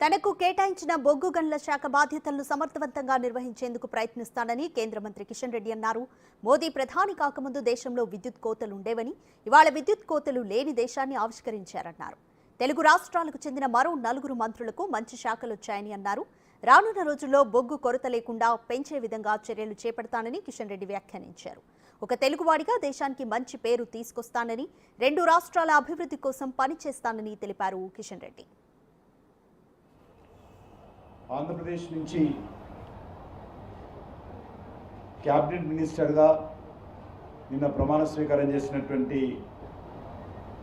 తనకు కేటాయించిన బొగ్గు గనుల శాఖ బాధ్యతలను సమర్థవంతంగా నిర్వహించేందుకు ప్రయత్నిస్తానని కేంద్ర మంత్రి కిషన్ రెడ్డి అన్నారు. మోదీ ప్రధాని కాకముందు దేశంలో విద్యుత్ కోతలు ఉండేవని ఇవాళ విద్యుత్ కోతలు లేని దేశాన్ని ఆవిష్కరించారన్నారు. తెలుగు రాష్ట్రాలకు చెందిన మరో నలుగురు మంత్రులకు మంచి శాఖలు వచ్చాయని అన్నారు. రానున్న రోజుల్లో బొగ్గు కొరత లేకుండా పెంచే విధంగా చర్యలు చేపడతానని కిషన్ రెడ్డి వ్యాఖ్యానించారు. ఒక తెలుగువాడిగా దేశానికి మంచి పేరు తీసుకొస్తానని రెండు రాష్ట్రాల అభివృద్ధి కోసం పనిచేస్తానని తెలిపారు కిషన్ రెడ్డి. ఆంధ్రప్రదేశ్ నుంచి క్యాబినెట్ మినిస్టర్గా నిన్న ప్రమాణ స్వీకారం చేసినటువంటి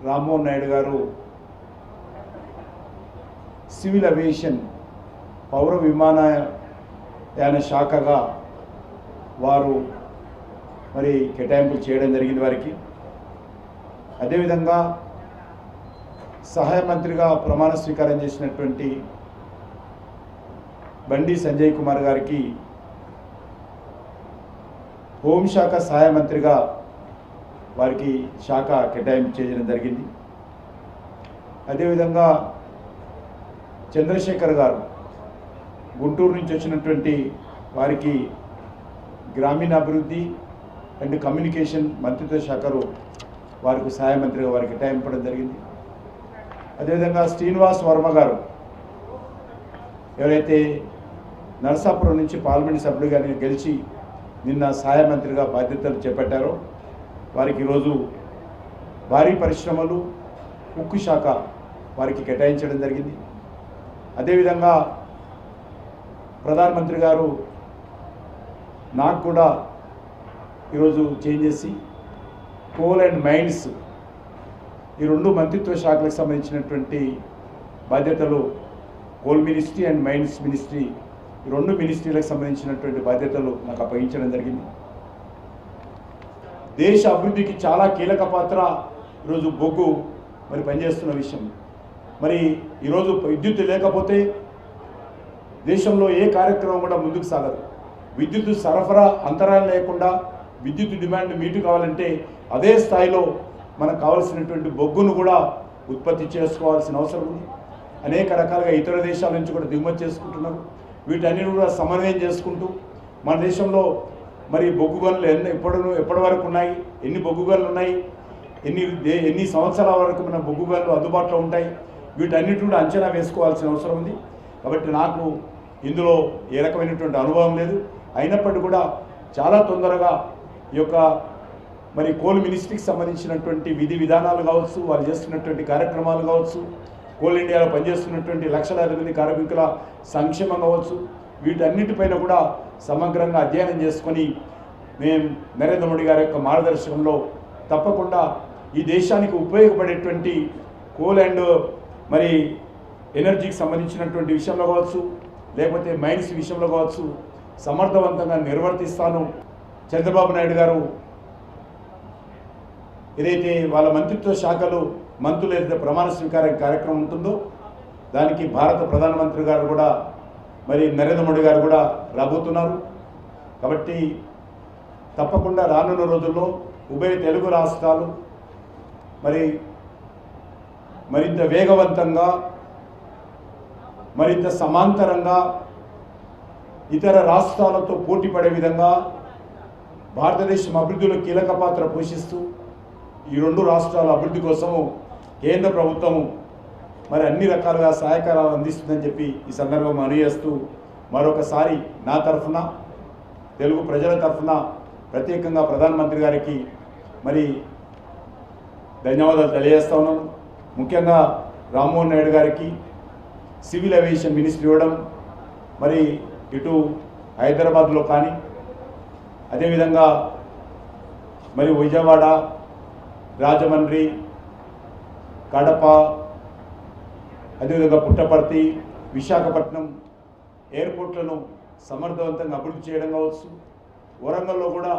రామ్మోహన్ నాయుడు గారు సివిల్ అవియేషన్ పౌర విమానయాన శాఖగా వారు మరి కేటాయింపులు చేయడం జరిగింది వారికి. అదేవిధంగా సహాయ మంత్రిగా ప్రమాణ స్వీకారం చేసినటువంటి బండి సంజయ్ కుమార్ గారికి హోంశాఖ సహాయ మంత్రిగా వారికి శాఖ కేటాయింపు చేయడం జరిగింది. అదేవిధంగా చంద్రశేఖర్ గారు గుంటూరు నుంచి వచ్చినటువంటి వారికి గ్రామీణాభివృద్ధి అండ్ కమ్యూనికేషన్ మంత్రిత్వ శాఖలు వారికి సహాయ మంత్రిగా వారికి కేటాయింపడం జరిగింది. అదేవిధంగా శ్రీనివాస్ వర్మ గారు ఎవరైతే నరసాపురం నుంచి పార్లమెంట్ సభ్యుడిగా గెలిచి నిన్న సహాయ మంత్రిగా బాధ్యతలు చేపట్టారో. వారికి ఈరోజు భారీ పరిశ్రమలు ఉక్కు శాఖ వారికి కేటాయించడం జరిగింది. అదేవిధంగా ప్రధానమంత్రి గారు నాకు కూడా ఈరోజు చేంజ్ చేసి కోల్ అండ్ మైన్స్ ఈ రెండు మంత్రిత్వ శాఖలకు సంబంధించినటువంటి బాధ్యతలు coal ministry and mines ministry ఈ రెండు మినిస్ట్రీలకు సంబంధించినటువంటి బాధ్యతలు నాకు అప్పగించడం జరిగింది. దేశ అభివృద్ధికి చాలా కీలక పాత్ర ఈరోజు బొగ్గు మరి పనిచేస్తున్న విషయం. మరి ఈరోజు విద్యుత్ లేకపోతే దేశంలో ఏ కార్యక్రమం కూడా ముందుకు సాగదు. విద్యుత్ సరఫరా అంతరాయం లేకుండా విద్యుత్ డిమాండ్ మీటు కావాలంటే అదే స్థాయిలో మనకు కావాల్సినటువంటి బొగ్గును కూడా ఉత్పత్తి చేసుకోవాల్సిన అవసరం ఉంది. అనేక రకాలుగా ఇతర దేశాల నుంచి కూడా దిగుమతి చేసుకుంటున్నారు. వీటన్నిటి కూడా సమన్వయం చేసుకుంటూ మన దేశంలో మరి బొగ్గు గనులు ఎన్ని ఎప్పటి ఎప్పటి వరకు ఉన్నాయి? ఎన్ని బొగ్గు గనులు ఉన్నాయి? ఎన్ని ఎన్ని సంవత్సరాల వరకు మన బొగ్గు గనులు అందుబాటులో ఉంటాయి? వీటన్నిటి కూడా అంచనా వేసుకోవాల్సిన అవసరం ఉంది. కాబట్టి నాకు ఇందులో ఏ రకమైనటువంటి అనుభవం లేదు. అయినప్పటికీ కూడా చాలా తొందరగా ఈ యొక్క మరి కోల్ మినిస్ట్రీకి సంబంధించినటువంటి విధి విధానాలు కావచ్చు వాళ్ళు చేస్తున్నటువంటి కార్యక్రమాలు కావచ్చు కోల్ ఇండియాలో పనిచేస్తున్నటువంటి లక్షలాది మంది కార్మికుల సంక్షేమం కావచ్చు. వీటన్నిటిపైన కూడా సమగ్రంగా అధ్యయనం చేసుకొని మేము నరేంద్ర మోడీ గారి యొక్క మార్గదర్శకంలో తప్పకుండా ఈ దేశానికి ఉపయోగపడేటువంటి కోల్ అండ్ మరి ఎనర్జీకి సంబంధించినటువంటి విషయంలో కావచ్చు లేకపోతే మైన్స్ విషయంలో కావచ్చు సమర్థవంతంగా నిర్వర్తిస్తాను. చంద్రబాబు నాయుడు గారు ఏదైతే వాళ్ళ మంత్రిత్వ శాఖలు మంత్రులు ఏదైతే ప్రమాణ స్వీకారం కార్యక్రమం ఉంటుందో దానికి భారత ప్రధానమంత్రి గారు కూడా మరి నరేంద్ర మోడీ గారు కూడా రాబోతున్నారు. కాబట్టి తప్పకుండా రానున్న రోజుల్లో ఉభయ తెలుగు రాష్ట్రాలు మరి మరింత వేగవంతంగా మరింత సమాంతరంగా ఇతర రాష్ట్రాలతో పోటీ పడే విధంగా భారతదేశం అభివృద్ధిలో కీలక పాత్ర పోషిస్తూ ఈ రెండు రాష్ట్రాల అభివృద్ధి కోసము కేంద్ర ప్రభుత్వము మరి అన్ని రకాలుగా సహాయకారాలు అందిస్తుందని చెప్పి ఈ సందర్భం తెలియజేస్తూ మరొకసారి నా తరఫున తెలుగు ప్రజల తరఫున ప్రత్యేకంగా ప్రధానమంత్రి గారికి మరి ధన్యవాదాలు తెలియజేస్తా ఉన్నాను. ముఖ్యంగా రామ్మోహన్ నాయుడు గారికి సివిల్ ఏవియేషన్ మినిస్ట్రీ ఇవ్వడం మరి ఇటు హైదరాబాద్లో కానీ అదేవిధంగా మరి విజయవాడ రాజమండ్రి కడప అదేవిధంగా పుట్టపర్తి విశాఖపట్నం ఎయిర్పోర్ట్లను సమర్థవంతంగా అభివృద్ధి చేయడం కావచ్చు. వరంగల్లో కూడా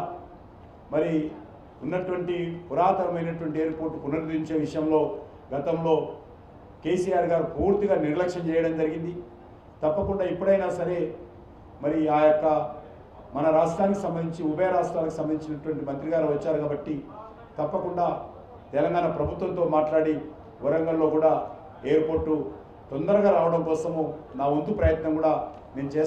మరి ఉన్నటువంటి పురాతనమైనటువంటి ఎయిర్పోర్ట్ పునరుద్ధరించే విషయంలో గతంలో కేసీఆర్ గారు పూర్తిగా నిర్లక్ష్యం చేయడం జరిగింది. తప్పకుండా ఎప్పుడైనా సరే మరి ఆ యొక్క మన రాష్ట్రానికి సంబంధించి ఉభయ రాష్ట్రాలకు సంబంధించినటువంటి మంత్రి గారు వచ్చారు కాబట్టి తప్పకుండా తెలంగాణ ప్రభుత్వంతో మాట్లాడి వరంగల్లో కూడా ఎయిర్పోర్టు తొందరగా రావడం కోసము నా వంతు ప్రయత్నం కూడా నేను చేస్తాను